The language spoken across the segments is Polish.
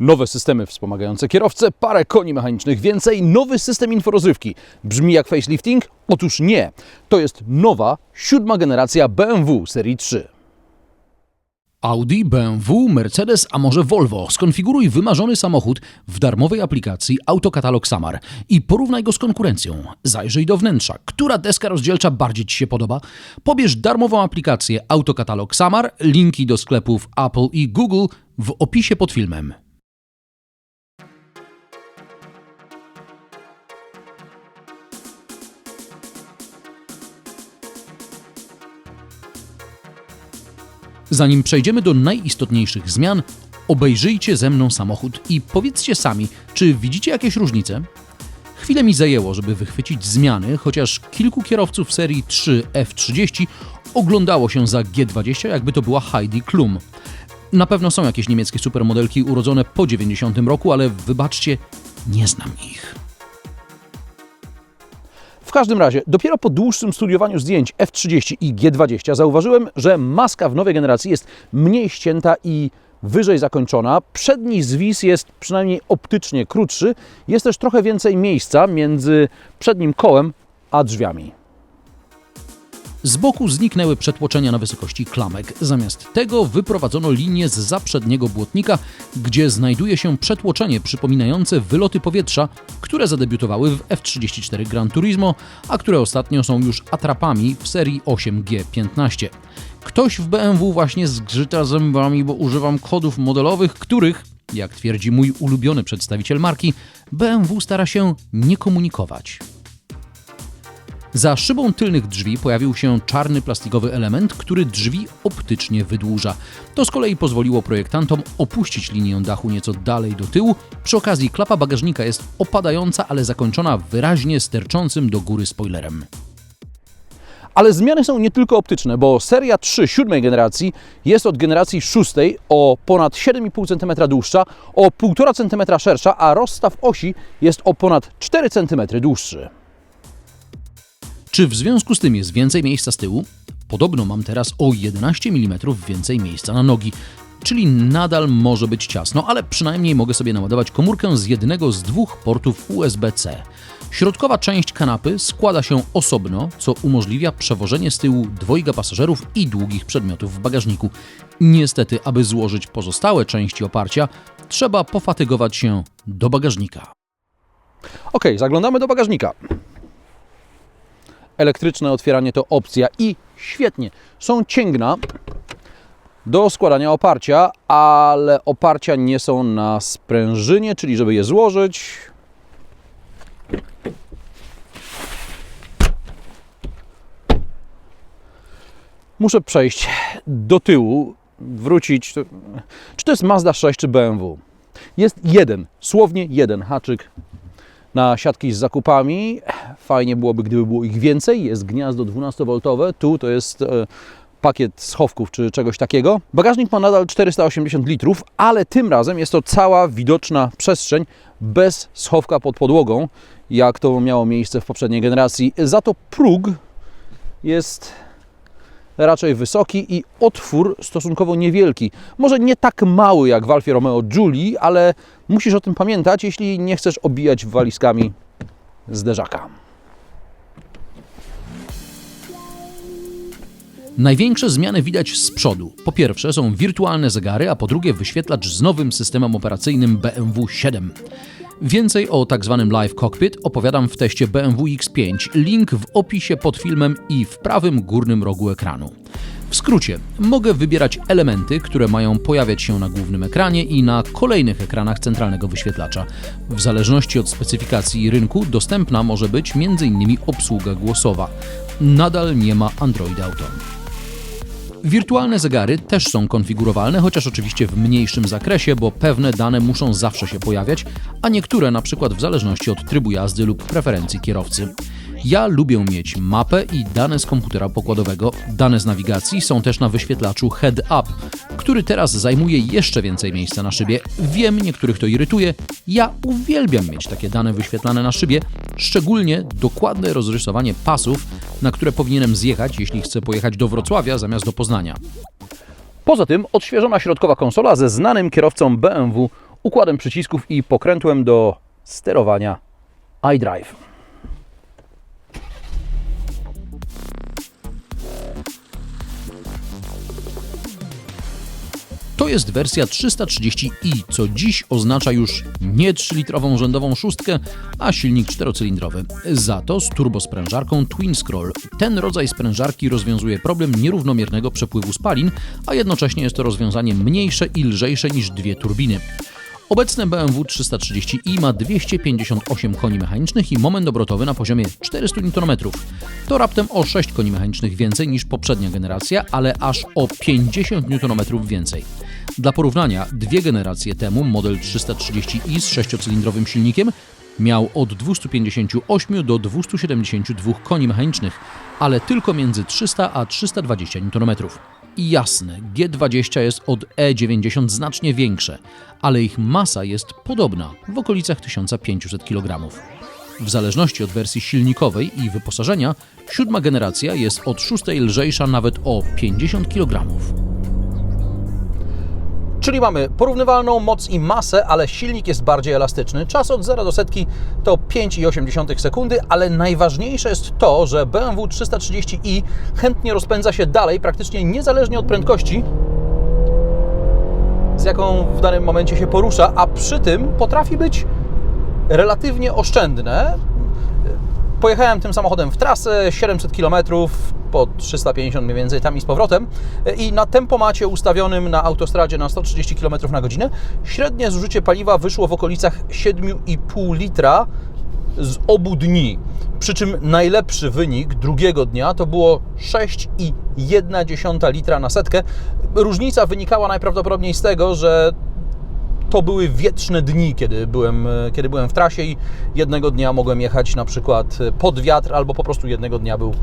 Nowe systemy wspomagające kierowcę, parę koni mechanicznych więcej, nowy system inforozrywki. Brzmi jak facelifting? Otóż nie. To jest nowa, siódma generacja BMW serii 3. Audi, BMW, Mercedes, a może Volvo. Skonfiguruj wymarzony samochód w darmowej aplikacji Autokatalog Samar i porównaj go z konkurencją. Zajrzyj do wnętrza. Która deska rozdzielcza bardziej Ci się podoba? Pobierz darmową aplikację Autokatalog Samar, linki do sklepów Apple i Google w opisie pod filmem. Zanim przejdziemy do najistotniejszych zmian, obejrzyjcie ze mną samochód i powiedzcie sami, czy widzicie jakieś różnice? Chwilę mi zajęło, żeby wychwycić zmiany, chociaż kilku kierowców serii 3 F30 oglądało się za G20, jakby to była Heidi Klum. Na pewno są jakieś niemieckie supermodelki urodzone po 90 roku, ale wybaczcie, nie znam ich. Każdym razie, dopiero po dłuższym studiowaniu zdjęć F30 i G20 zauważyłem, że maska w nowej generacji jest mniej ścięta i wyżej zakończona. Przedni zwis jest przynajmniej optycznie krótszy. Jest też trochę więcej miejsca między przednim kołem a drzwiami. Z boku zniknęły przetłoczenia na wysokości klamek. Zamiast tego wyprowadzono linię z zaprzedniego błotnika, gdzie znajduje się przetłoczenie przypominające wyloty powietrza, które zadebiutowały w F34 Gran Turismo, a które ostatnio są już atrapami w serii 8G15. Ktoś w BMW właśnie zgrzyta zębami, bo używam kodów modelowych, których, jak twierdzi mój ulubiony przedstawiciel marki, BMW stara się nie komunikować. Za szybą tylnych drzwi pojawił się czarny plastikowy element, który drzwi optycznie wydłuża. To z kolei pozwoliło projektantom opuścić linię dachu nieco dalej do tyłu. Przy okazji klapa bagażnika jest opadająca, ale zakończona wyraźnie sterczącym do góry spoilerem. Ale zmiany są nie tylko optyczne, bo seria 3 siódmej generacji jest od generacji szóstej o ponad 7,5 cm dłuższa, o 1,5 cm szersza, a rozstaw osi jest o ponad 4 cm dłuższy. Czy w związku z tym jest więcej miejsca z tyłu? Podobno mam teraz o 11 mm więcej miejsca na nogi, czyli nadal może być ciasno, ale przynajmniej mogę sobie naładować komórkę z jednego z dwóch portów USB-C. Środkowa część kanapy składa się osobno, co umożliwia przewożenie z tyłu dwojga pasażerów i długich przedmiotów w bagażniku. Niestety, aby złożyć pozostałe części oparcia, trzeba pofatygować się do bagażnika. Ok, zaglądamy do bagażnika. Elektryczne otwieranie to opcja i świetnie. Są cięgna do składania oparcia, ale oparcia nie są na sprężynie, czyli żeby je złożyć. Muszę przejść do tyłu, wrócić. Czy to jest Mazda 6 czy BMW? Jest jeden, słownie jeden haczyk na siatki z zakupami. Fajnie byłoby, gdyby było ich więcej. Jest gniazdo 12V, tu to jest e, pakiet schowków czy czegoś takiego. Bagażnik ma nadal 480 litrów, ale tym razem jest to cała widoczna przestrzeń bez schowka pod podłogą, jak to miało miejsce w poprzedniej generacji. Za to próg jest raczej wysoki i otwór stosunkowo niewielki. Może nie tak mały jak w Alfie Romeo Giulia, ale musisz o tym pamiętać, jeśli nie chcesz obijać walizkami zderzaka. Największe zmiany widać z przodu. Po pierwsze są wirtualne zegary, a po drugie wyświetlacz z nowym systemem operacyjnym BMW 7. Więcej o tak zwanym Live Cockpit opowiadam w teście BMW X5. Link w opisie pod filmem i w prawym górnym rogu ekranu. W skrócie, mogę wybierać elementy, które mają pojawiać się na głównym ekranie i na kolejnych ekranach centralnego wyświetlacza. W zależności od specyfikacji rynku dostępna może być m.in. obsługa głosowa. Nadal nie ma Android Auto. Wirtualne zegary też są konfigurowalne, chociaż oczywiście w mniejszym zakresie, bo pewne dane muszą zawsze się pojawiać, a niektóre na przykład w zależności od trybu jazdy lub preferencji kierowcy. Ja lubię mieć mapę i dane z komputera pokładowego. Dane z nawigacji są też na wyświetlaczu Head Up, który teraz zajmuje jeszcze więcej miejsca na szybie. Wiem, niektórych to irytuje. Ja uwielbiam mieć takie dane wyświetlane na szybie, szczególnie dokładne rozrysowanie pasów, na które powinienem zjechać, jeśli chcę pojechać do Wrocławia zamiast do Poznania. Poza tym odświeżona środkowa konsola ze znanym kierowcą BMW układem przycisków i pokrętłem do sterowania iDrive. To jest wersja 330i, co dziś oznacza już nie 3-litrową rzędową szóstkę, a silnik czterocylindrowy. Za to z turbosprężarką Twin Scroll. Ten rodzaj sprężarki rozwiązuje problem nierównomiernego przepływu spalin, a jednocześnie jest to rozwiązanie mniejsze i lżejsze niż dwie turbiny. Obecne BMW 330i ma 258 koni mechanicznych i moment obrotowy na poziomie 400 Nm. To raptem o 6 koni mechanicznych więcej niż poprzednia generacja, ale aż o 50 Nm więcej. Dla porównania, dwie generacje temu model 330i z sześciocylindrowym silnikiem miał od 258 do 272 koni mechanicznych, ale tylko między 300 a 320 Nm. I jasne, G20 jest od E90 znacznie większe, ale ich masa jest podobna, w okolicach 1500 kg. W zależności od wersji silnikowej i wyposażenia, siódma generacja jest od szóstej lżejsza nawet o 50 kg. Czyli mamy porównywalną moc i masę, ale silnik jest bardziej elastyczny. Czas od 0 do setki to 5,8 sekundy, ale najważniejsze jest to, że BMW 330i chętnie rozpędza się dalej, praktycznie niezależnie od prędkości, z jaką w danym momencie się porusza, a przy tym potrafi być relatywnie oszczędne. Pojechałem tym samochodem w trasę 700 km po 350 mniej więcej tam i z powrotem i na tempomacie ustawionym na autostradzie na 130 km na godzinę średnie zużycie paliwa wyszło w okolicach 7,5 litra z obu dni. Przy czym najlepszy wynik drugiego dnia to było 6,1 litra na setkę. Różnica wynikała najprawdopodobniej z tego, że to były wietrzne dni, kiedy byłem, kiedy byłem w trasie i jednego dnia mogłem jechać na przykład pod wiatr, albo po prostu jednego dnia był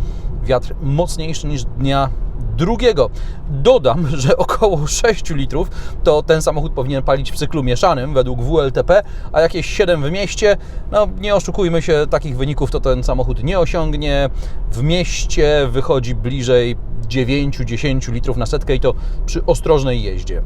wiatr mocniejszy niż dnia drugiego. Dodam, że około 6 litrów to ten samochód powinien palić w cyklu mieszanym według WLTP, a jakieś 7 w mieście, no nie oszukujmy się, takich wyników to ten samochód nie osiągnie. W mieście wychodzi bliżej 9-10 litrów na setkę i to przy ostrożnej jeździe.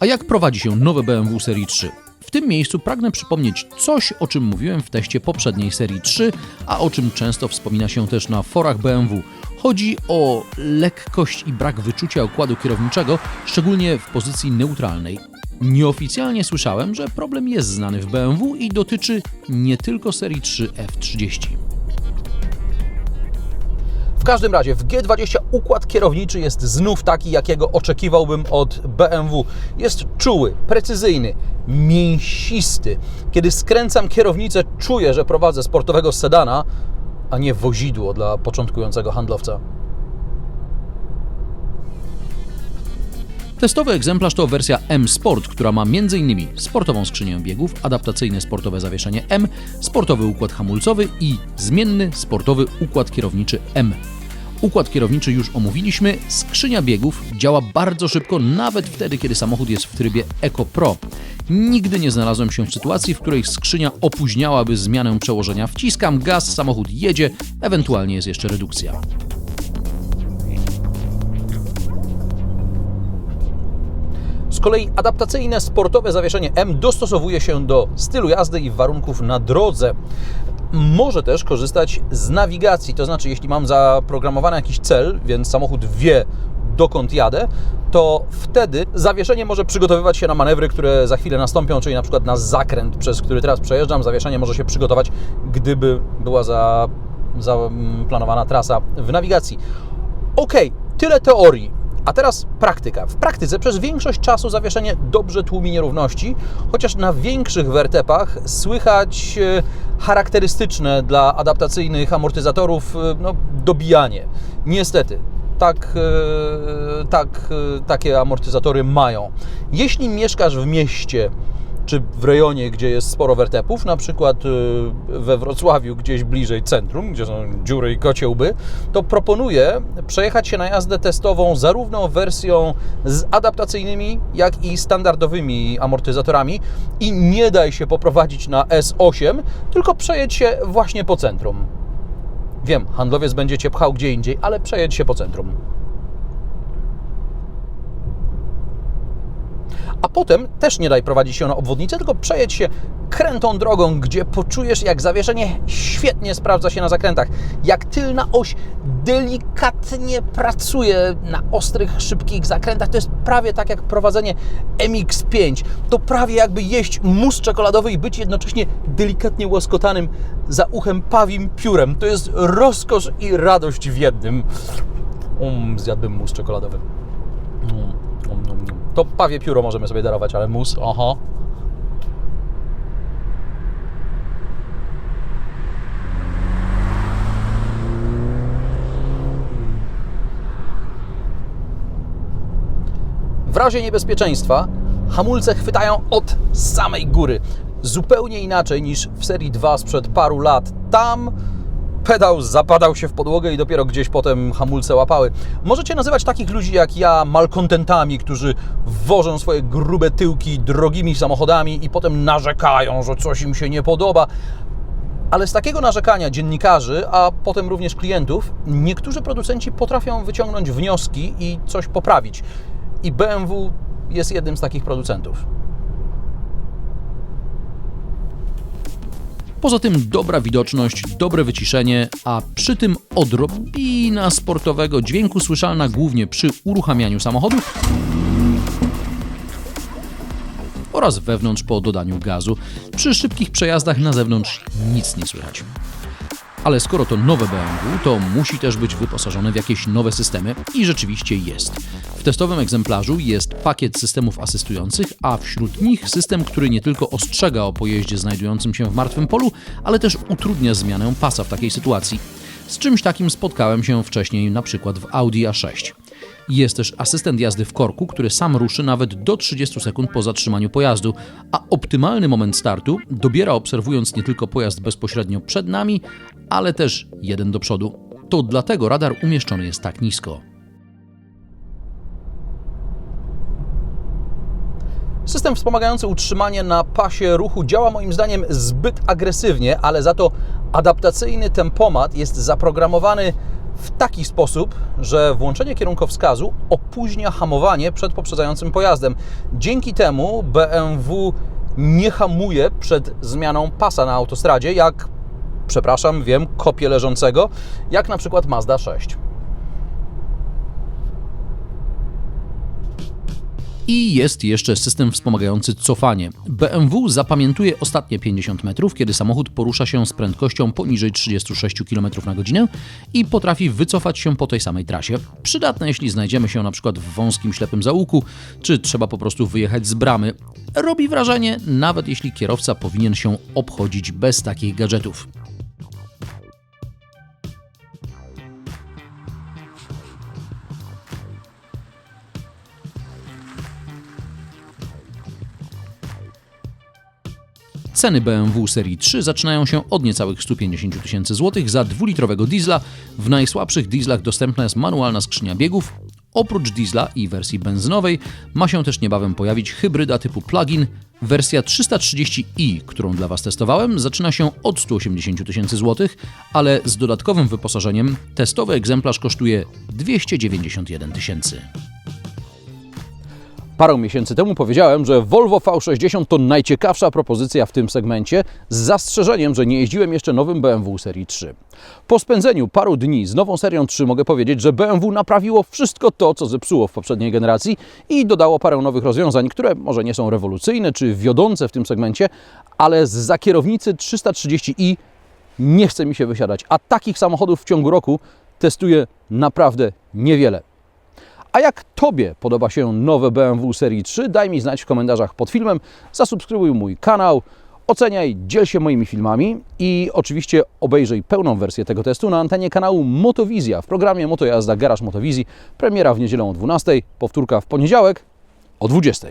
A jak prowadzi się nowe BMW Serii 3? W tym miejscu pragnę przypomnieć coś, o czym mówiłem w teście poprzedniej serii 3, a o czym często wspomina się też na forach BMW. Chodzi o lekkość i brak wyczucia układu kierowniczego, szczególnie w pozycji neutralnej. Nieoficjalnie słyszałem, że problem jest znany w BMW i dotyczy nie tylko serii 3 F30. Każdym razie w G20 układ kierowniczy jest znów taki, jakiego oczekiwałbym od BMW. Jest czuły, precyzyjny, mięsisty. Kiedy skręcam kierownicę, czuję, że prowadzę sportowego sedana, a nie wozidło dla początkującego handlowca. Testowy egzemplarz to wersja M Sport, która ma m.in. sportową skrzynię biegów, adaptacyjne sportowe zawieszenie M, sportowy układ hamulcowy i zmienny sportowy układ kierowniczy M. Układ kierowniczy już omówiliśmy. Skrzynia biegów działa bardzo szybko, nawet wtedy, kiedy samochód jest w trybie Eco Pro. Nigdy nie znalazłem się w sytuacji, w której skrzynia opóźniałaby zmianę przełożenia. Wciskam gaz, samochód jedzie, ewentualnie jest jeszcze redukcja. Z kolei adaptacyjne sportowe zawieszenie M dostosowuje się do stylu jazdy i warunków na drodze. Może też korzystać z nawigacji, to znaczy, jeśli mam zaprogramowany jakiś cel, więc samochód wie, dokąd jadę, to wtedy zawieszenie może przygotowywać się na manewry, które za chwilę nastąpią, czyli na przykład na zakręt, przez który teraz przejeżdżam. Zawieszenie może się przygotować, gdyby była zaplanowana trasa w nawigacji. Ok, tyle teorii. A teraz praktyka. W praktyce przez większość czasu zawieszenie dobrze tłumi nierówności, chociaż na większych wertepach słychać e, charakterystyczne dla adaptacyjnych amortyzatorów e, no, dobijanie. Niestety, tak, e, tak, takie amortyzatory mają. Jeśli mieszkasz w mieście, czy w rejonie, gdzie jest sporo wertepów, na przykład y, we Wrocławiu, gdzieś bliżej centrum, gdzie są dziury i kociełby, to proponuję przejechać się na jazdę testową zarówno wersją z adaptacyjnymi, jak i standardowymi amortyzatorami i nie daj się poprowadzić na S8, tylko przejedź się właśnie po centrum. Wiem, handlowiec będzie Cię pchał gdzie indziej, ale przejedź się po centrum. A potem też nie daj prowadzić się na obwodnicę, tylko przejedź się krętą drogą, gdzie poczujesz, jak zawieszenie świetnie sprawdza się na zakrętach, jak tylna oś delikatnie pracuje na ostrych, szybkich zakrętach. To jest prawie tak jak prowadzenie MX5. To prawie jakby jeść mus czekoladowy i być jednocześnie delikatnie łaskotanym za uchem pawim piórem. To jest rozkosz i radość w jednym. Um, zjadłbym mus czekoladowy. Mm. To pawie pióro możemy sobie darować, ale mus, oho. W razie niebezpieczeństwa hamulce chwytają od samej góry. Zupełnie inaczej niż w serii 2 sprzed paru lat. Tam pedał zapadał się w podłogę i dopiero gdzieś potem hamulce łapały. Możecie nazywać takich ludzi jak ja malkontentami, którzy wożą swoje grube tyłki drogimi samochodami i potem narzekają, że coś im się nie podoba. Ale z takiego narzekania dziennikarzy, a potem również klientów, niektórzy producenci potrafią wyciągnąć wnioski i coś poprawić. I BMW jest jednym z takich producentów. Poza tym dobra widoczność, dobre wyciszenie, a przy tym odrobina sportowego dźwięku słyszalna głównie przy uruchamianiu samochodu oraz wewnątrz po dodaniu gazu. Przy szybkich przejazdach na zewnątrz nic nie słychać. Ale skoro to nowe BMW, to musi też być wyposażone w jakieś nowe systemy i rzeczywiście jest. W testowym egzemplarzu jest pakiet systemów asystujących, a wśród nich system, który nie tylko ostrzega o pojeździe znajdującym się w martwym polu, ale też utrudnia zmianę pasa w takiej sytuacji. Z czymś takim spotkałem się wcześniej na przykład w Audi A6. Jest też asystent jazdy w korku, który sam ruszy nawet do 30 sekund po zatrzymaniu pojazdu, a optymalny moment startu dobiera obserwując nie tylko pojazd bezpośrednio przed nami, ale też jeden do przodu. To dlatego radar umieszczony jest tak nisko. System wspomagający utrzymanie na pasie ruchu działa moim zdaniem zbyt agresywnie, ale za to adaptacyjny tempomat jest zaprogramowany w taki sposób, że włączenie kierunkowskazu opóźnia hamowanie przed poprzedzającym pojazdem. Dzięki temu BMW nie hamuje przed zmianą pasa na autostradzie, jak, przepraszam, wiem, kopię leżącego, jak na przykład Mazda 6. I jest jeszcze system wspomagający cofanie. BMW zapamiętuje ostatnie 50 metrów, kiedy samochód porusza się z prędkością poniżej 36 km na godzinę i potrafi wycofać się po tej samej trasie. Przydatne, jeśli znajdziemy się na przykład w wąskim, ślepym zaułku, czy trzeba po prostu wyjechać z bramy. Robi wrażenie, nawet jeśli kierowca powinien się obchodzić bez takich gadżetów. Ceny BMW serii 3 zaczynają się od niecałych 150 tysięcy złotych za dwulitrowego diesla. W najsłabszych dieslach dostępna jest manualna skrzynia biegów. Oprócz diesla i wersji benzynowej ma się też niebawem pojawić hybryda typu plug-in. Wersja 330i, którą dla Was testowałem, zaczyna się od 180 tysięcy złotych, ale z dodatkowym wyposażeniem testowy egzemplarz kosztuje 291 tysięcy. Parę miesięcy temu powiedziałem, że Volvo V60 to najciekawsza propozycja w tym segmencie, z zastrzeżeniem, że nie jeździłem jeszcze nowym BMW serii 3. Po spędzeniu paru dni z nową serią 3 mogę powiedzieć, że BMW naprawiło wszystko to, co zepsuło w poprzedniej generacji i dodało parę nowych rozwiązań, które może nie są rewolucyjne czy wiodące w tym segmencie, ale z za kierownicy 330i nie chce mi się wysiadać, a takich samochodów w ciągu roku testuję naprawdę niewiele. A jak Tobie podoba się nowe BMW Serii 3, daj mi znać w komentarzach pod filmem, zasubskrybuj mój kanał, oceniaj, dziel się moimi filmami i oczywiście obejrzyj pełną wersję tego testu na antenie kanału Motowizja w programie Motojazda Garaż Motowizji. Premiera w niedzielę o 12, powtórka w poniedziałek o 20.